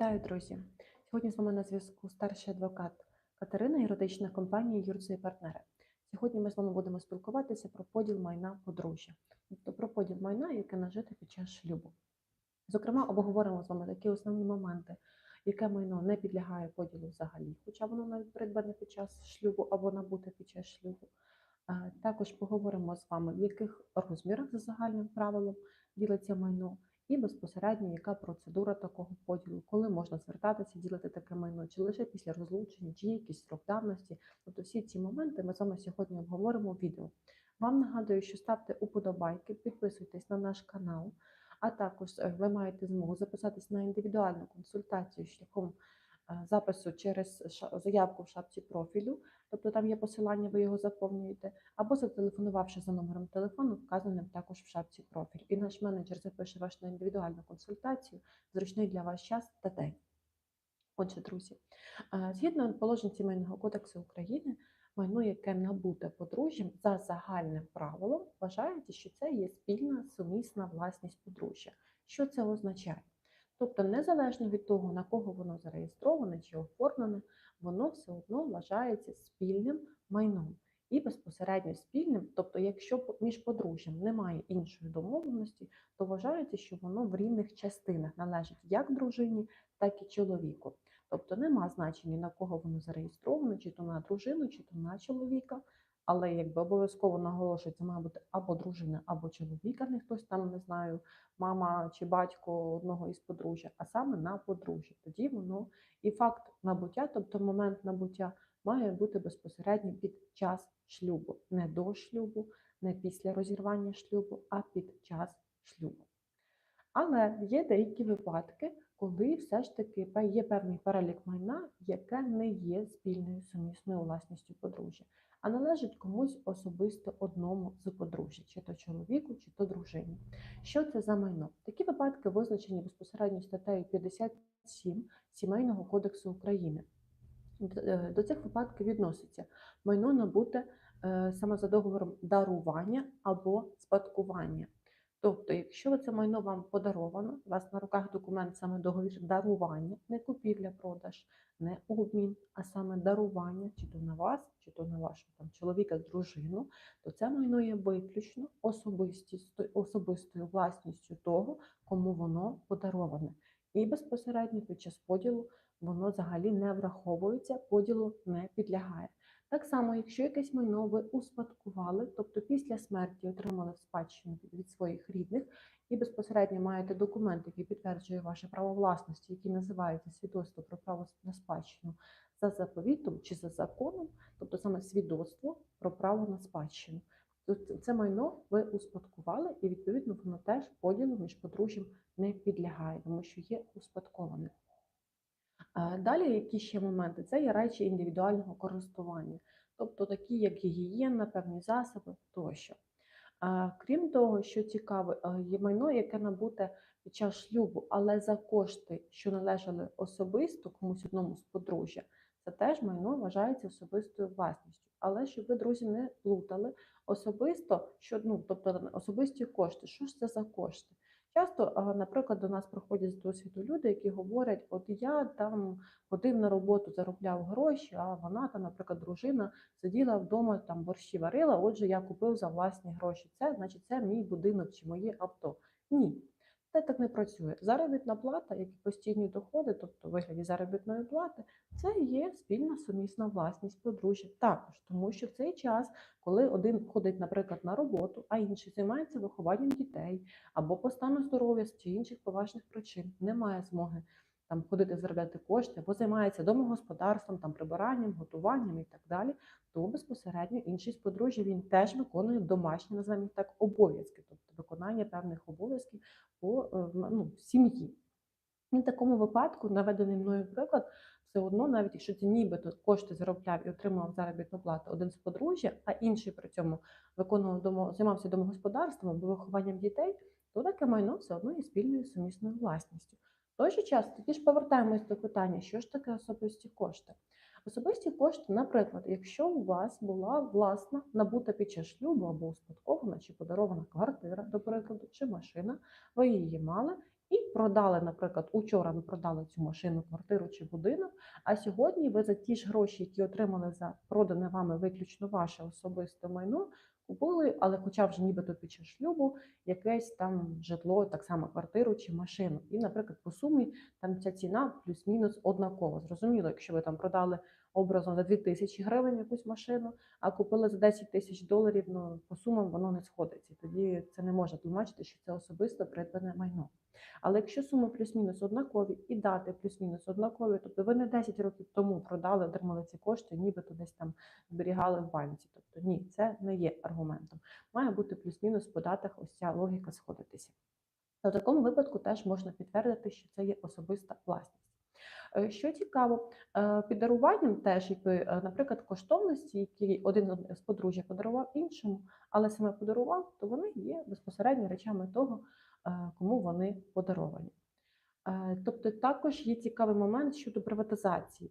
Вітаю, друзі! Сьогодні з вами на зв'язку старший адвокат Катерина, юридична компанія Юрце і партнери. Сьогодні ми з вами будемо спілкуватися про поділ майна подружжя, тобто про поділ майна, яке нажите під час шлюбу. Зокрема, обговоримо з вами такі основні моменти, яке майно не підлягає поділу взагалі, хоча воно навіть придбане під час шлюбу або набуте під час шлюбу. Також поговоримо з вами, в яких розмірах за загальним правилом ділиться майно, і безпосередньо яка процедура такого поділу, коли можна звертатися, ділити таке майно, чи лише після розлучення, чи якісь срок давності. Тобто всі ці моменти ми з вами сьогодні обговоримо в відео. Вам нагадую, що ставте уподобайки, підписуйтесь на наш канал, а також е, ви маєте змогу записатись на індивідуальну консультацію шляхом запису через заявку в шапці профілю, тобто там є посилання, ви його заповнюєте, або зателефонувавши за номером телефону, вказаним також в шапці профіль. І наш менеджер запише вас на індивідуальну консультацію, зручний для вас час та день. Отже, друзі, е, згідно положень Сімейного кодексу України, майно, яке набуте подружжям за загальним правилом, вважається, що це є спільна сумісна власність подружжя. Що це означає? Тобто, незалежно від того, на кого воно зареєстроване чи оформлене, воно все одно вважається спільним майном і безпосередньо спільним. Тобто, якщо між подружжям немає іншої домовленості, то вважається, що воно в рівних частинах належить як дружині, так і чоловіку. Тобто нема значення на кого воно зареєстровано, чи то на дружину, чи то на чоловіка. Але якби обов'язково наголошується, має бути або дружина, або чоловіка, не хтось там не знаю, мама чи батько одного із подружжя, а саме на подружжя. Тоді воно і факт набуття, тобто момент набуття, має бути безпосередньо під час шлюбу, не до шлюбу, не після розірвання шлюбу, а під час шлюбу. Але є деякі випадки, коли все ж таки є певний перелік майна, яке не є спільною сумісною власністю подружжя, а належить комусь особисто одному з подружжя, чи то чоловіку, чи то дружині. Що це за майно? Такі випадки визначені безпосередньо статтею 57 Сімейного кодексу України. Е, До цих випадків відноситься майно набуте е, саме за договором дарування або спадкування. Тобто, якщо це майно вам подаровано, у вас на руках документ саме договір дарування, не купівля-продаж, не обмін, а саме дарування, чи то на вас, чи то на вашого там чоловіка, дружину, то це майно є виключно особистою власністю того, кому воно подароване. І безпосередньо під час поділу воно взагалі не враховується, поділу не підлягає. Так само, якщо якесь майно ви успадкували, тобто після смерті отримали спадщину від- своїх рідних, і безпосередньо маєте документ, який підтверджує ваше право власності, який називається свідоцтво про право на спадщину за заповітом чи за законом, тобто саме свідоцтво про право на спадщину. Це майно ви успадкували, і відповідно воно теж поділу між подружжям не підлягає, тому що є успадковане. А Далі, які ще моменти? Це є речі індивідуального користування, тобто такі, як гігієна, певні засоби тощо. Крім того, що цікаво, е, є майно, яке набуте під час шлюбу, але за кошти, що належали особисто комусь одному з подружжя, це теж майно вважається особистою власністю. Але щоб ви, друзі, не плутали особисто, що ну, тобто особисті кошти, що ж це за кошти? Часто, наприклад, до нас приходять з досвіду люди, які говорять: от я там ходив на роботу, заробляв гроші, а вона там, наприклад, дружина сиділа вдома, там борщі варила. Отже, я купив за власні гроші. Це значить, це мій будинок чи моє авто. Ні. Це так не працює. Заробітна плата, як і постійні доходи, тобто вигляді заробітної плати, це є спільна сумісна власність подружжя також, тому що в цей час, коли один ходить, наприклад, на роботу, а інший займається вихованням дітей, або по стану здоров'я чи інших поважних причин немає змоги там ходити заробляти кошти, або займається домогосподарством, там прибиранням, готуванням і так далі, то безпосередньо інший з подружжя він теж виконує домашні, називаємо так, обов'язки, тобто виконання певних обов'язків по е, ну, сім'ї. І в такому випадку, наведений мною приклад, все одно, навіть якщо ти нібито кошти заробляв і отримував заробітну плату один з подружжя, а інший при цьому виконував домо, займався домогосподарством або вихованням дітей, то таке майно все одно є спільною сумісною власністю. Той же час тоді ж повертаємось до питання, що ж таке особисті кошти. Особисті кошти, наприклад, якщо у вас була власна набута під час шлюбу або успадкована чи подарована квартира, до прикладу, чи машина, ви її мали, і продали, наприклад, учора ви продали цю машину, квартиру чи будинок, а сьогодні ви за ті ж гроші, які отримали за продане вами виключно ваше особисте майно, купили, але хоча вже нібито під час шлюбу, якесь там житло, так само квартиру чи машину. І, наприклад, по сумі там ця ціна плюс-мінус однакова. Зрозуміло, якщо ви там продали образом за 2 тисячі гривень якусь машину, а купили за 10 тисяч доларів, ну по сумам воно не сходиться. Тоді це не може тлумачити, що це особисто придбане майно. Але якщо суми плюс-мінус однакові і дати плюс-мінус однакові, тобто ви не 10 років тому продали, отримали ці кошти, нібито десь там зберігали в банці. Тобто ні, це не є аргументом. Має бути плюс-мінус по датах ось ця логіка сходитися. В такому випадку теж можна підтвердити, що це є особиста власність. Е, Що цікаво, е, під даруванням теж, якби, е, наприклад, коштовності, які один з подружжя подарував іншому, але саме подарував, то вони є безпосередньо речами того, кому вони подаровані. Тобто також є цікавий момент щодо приватизації.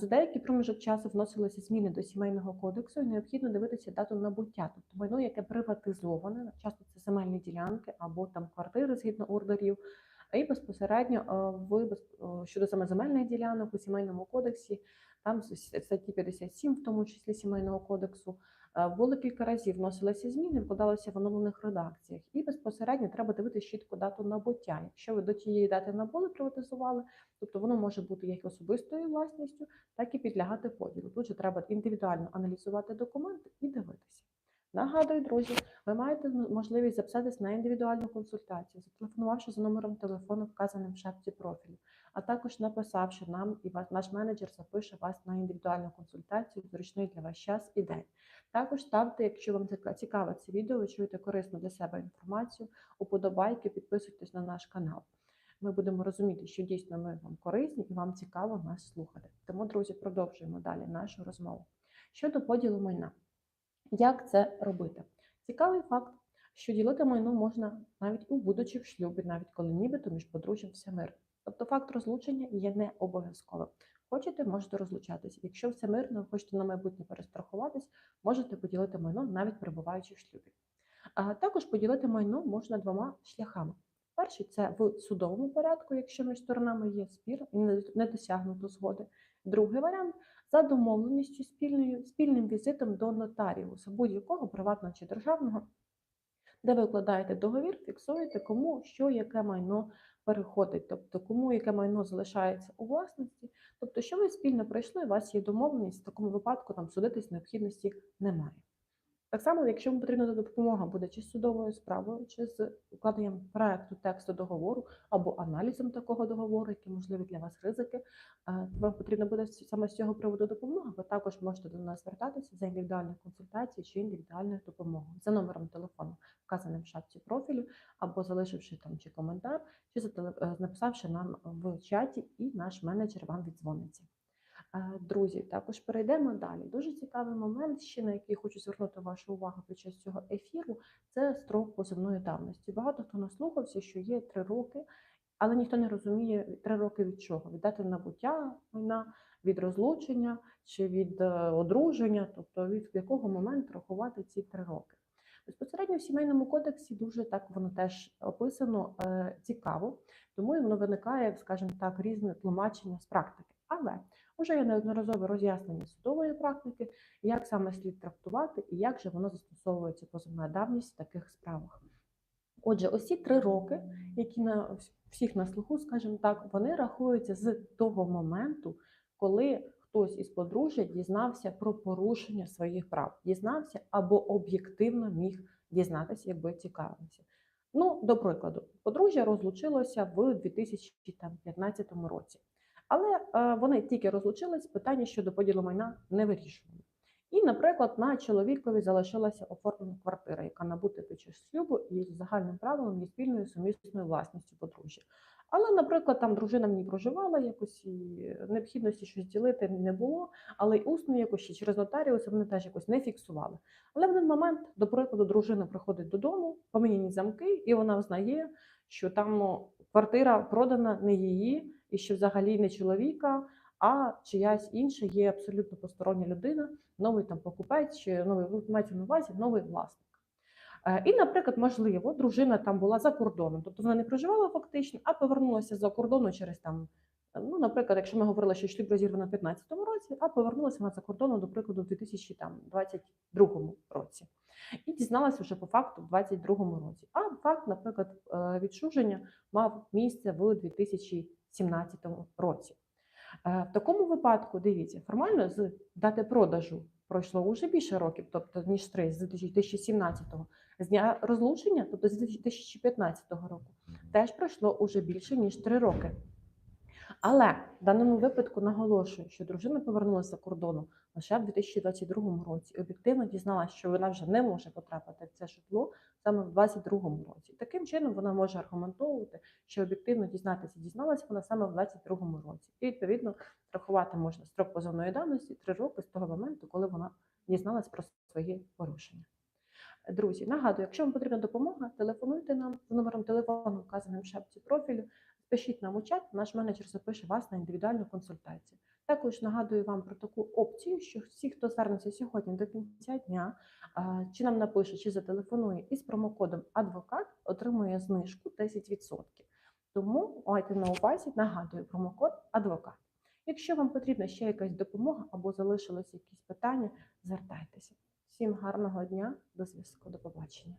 За деякий проміжок часу вносилися зміни до сімейного кодексу, і необхідно дивитися дату набуття, тобто майно, яке приватизоване, часто це земельні ділянки або там квартири згідно ордерів. І безпосередньо е, в е, щодо саме земельних ділянок у сімейному кодексі, там статті 57, в тому числі сімейного кодексу, е, було кілька разів вносилися зміни, вкладалися в оновлених редакціях. І безпосередньо треба дивитися чітко дату набуття. Якщо ви до тієї дати набули, приватизували, тобто воно може бути як особистою власністю, так і підлягати поділу. Тут же треба індивідуально аналізувати документи і дивитися. Нагадую, друзі, ви маєте можливість записатись на індивідуальну консультацію, зателефонувавши за номером телефону, вказаним в шапці профілю, а також написавши нам, і наш менеджер запише вас на індивідуальну консультацію в зручний для вас час і день. Також ставте, якщо вам ціка- цікаве це відео, ви чуєте корисну для себе інформацію, уподобайки, підписуйтесь на наш канал. Ми будемо розуміти, що дійсно ми вам корисні і вам цікаво нас слухати. Тому, друзі, продовжуємо далі нашу розмову. Щодо поділу майна. Як це робити? Цікавий факт, що ділити майно можна навіть у будучи в шлюбі, навіть коли нібито між подружжям все мирно. Тобто факт розлучення є не обов'язковим. Хочете, можете розлучатися. Якщо все мирно, хочете на майбутнє перестрахуватись, можете поділити майно навіть перебуваючи в шлюбі. А також поділити майно можна двома шляхами. Перший це в судовому порядку, якщо між сторонами є спір і не досягнуто згоди. Другий варіант за домовленістю спільною спільним візитом до нотаріуса, будь-якого приватного чи державного, де ви укладаєте договір, фіксуєте, кому що яке майно переходить, тобто кому яке майно залишається у власності. Тобто, що ви спільно пройшли, у вас є домовленість, в такому випадку там судитись необхідності немає. Так само, якщо вам потрібна допомога буде чи з судовою справою, чи з укладенням проекту тексту договору або аналізом такого договору, які можливі для вас ризики, е, вам потрібно буде саме з цього приводу допомога, ви також можете до нас звертатися за індивідуальною консультацією чи індивідуальною допомогою за номером телефону, вказаним в шапці профілю, або залишивши там чи коментар, чи е, написавши нам в чаті, і наш менеджер вам віддзвониться. Е, Друзі, також перейдемо далі. Дуже цікавий момент, ще на який хочу звернути вашу увагу під час цього ефіру, це строк позовної давності. Багато хто наслухався, що є три роки, але ніхто не розуміє три роки від чого? Від дати набуття майна, від розлучення чи від е, одруження, тобто від якого моменту рахувати ці три роки. Безпосередньо в сімейному кодексі дуже так воно теж описано е, цікаво, тому воно виникає, скажімо так, різне тлумачення з практики. Але Уже є неодноразове роз'яснення судової практики, як саме слід трактувати і як же воно застосовується позовна давність в таких справах. Отже, ці три роки, які на всіх на слуху, скажімо так, вони рахуються з того моменту, коли хтось із подружжя дізнався про порушення своїх прав, дізнався або об'єктивно міг дізнатися, якби цікавився. Ну, до прикладу, подружжя розлучилося в 2015 році. Але е, вони тільки розлучились, питання щодо поділу майна не вирішували. І, наприклад, на чоловікові залишилася оформлена квартира, яка набута під час шлюбу і за загальним правилом є спільною сумісною власністю подружжя. Але, наприклад, там дружина в ній проживала, якось і необхідності щось ділити не було, але й усно якось ще через нотаріуса вони теж якось не фіксували. Але в один момент, до прикладу, дружина приходить додому, поміняні замки, і вона взнає, що там ну, квартира продана не її, і що взагалі не чоловіка, а чиясь інша є абсолютно постороння людина, новий там покупець чи новий ну, мається на увазі новий власник. Е, І, наприклад, можливо, дружина там була за кордоном, тобто вона не проживала фактично, а повернулася за кордону через там. Ну, наприклад, якщо ми говорили, що шлюб розірвано в 2015 році, а повернулася вона за кордону, до прикладу, в 2022 році, і дізналася вже по факту в 2022 році. А факт, наприклад, е, відчуження мав місце в 2017 році. Е, В такому випадку, дивіться, формально з дати продажу пройшло вже більше років, тобто ніж три, з 2017-го. З дня розлучення, тобто з 2015 року, теж пройшло уже більше ніж три роки. Але в даному випадку наголошую, що дружина повернулася за кордону лише в 2022 році. Об'єктивно дізналася, що вона вже не може потрапити в це житло саме в 2022 році. Таким чином вона може аргументовувати, що об'єктивно дізнатися, дізналася вона саме в 2022 році. І відповідно рахувати можна строк позовної давності три роки з того моменту, коли вона дізналась про свої порушення. Друзі, нагадую, якщо вам потрібна допомога, телефонуйте нам за номером телефону, вказаним в шапці профілю. Пишіть нам у чат, наш менеджер запише вас на індивідуальну консультацію. Також нагадую вам про таку опцію, що всі, хто звернеться сьогодні до кінця дня, чи нам напише, чи зателефонує із промокодом адвокат, отримує знижку 10%. Тому майте на увазі, нагадую промокод адвокат. Якщо вам потрібна ще якась допомога або залишились якісь питання, звертайтеся. Всім гарного дня, до зв'язку, до побачення.